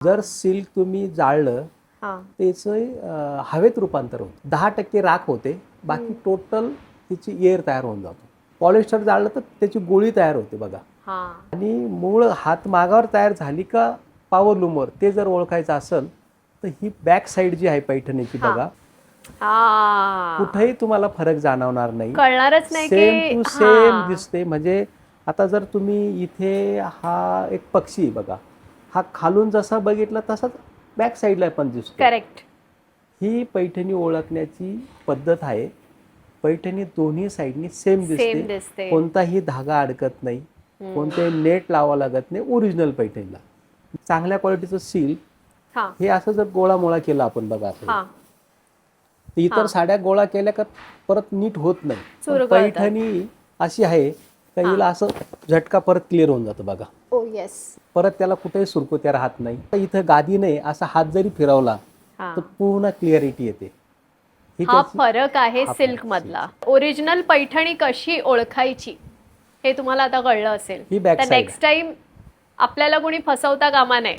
जर सिल्क तुम्ही जाळलं त्याचं हवेत रूपांतर होतं. दहा टक्के राख होते बाकी टोटल तिची एअर तयार होऊन जातो. पॉलिस्टर जाळलं तर त्याची गोळी तयार होते बघा. आणि मूळ हात मागावर तयार झाली का पॉवर लूमवर ते जर ओळखायचं असेल तर ही बॅक साईड जी आहे पैठणीची. बघा. कुठेही तुम्हाला फरक जाणवणार नाही. कळणारच नाही सेम टू सेम. दिसते. म्हणजे आता जर तुम्ही इथे हा एक पक्षी बघा. हा खालून जसा बघितला तसाच बॅक साईडला पण दिसतो. करेक्ट ही पैठणी ओळखण्याची पद्धत आहे. पैठणी दोन्ही साईडनी सेम दिसते. कोणताही धागा अडकत नाही. कोणतेही नेट लावा लागत नाही. ओरिजिनल पैठणीला. चांगल्या क्वालिटीचं सिल्क हा. हे असं जर गोळा मोळा केला आपण बघा. हा. इतर. साड्या गोळा केल्या का परत नीट होत नाही. पैठणी अशी आहे का हिला असं झटका परत क्लिअर होऊन जातो बघा. ओ येस परत त्याला कुठेही सुरकुत्या राहत नाही. तर इथं गादी नाही असा हात जरी फिरवला हा. तर पूर्ण क्लिअरिटी येते. ही हा त्याची- फरक आहे हा सिल्क मधला ओरिजिनल पैठणी कशी ओळखायची हे तुम्हाला आता कळलं असेल. ही back तर side. नेक्स्ट टाइम आपल्याला कोणी फसवता कामा नये.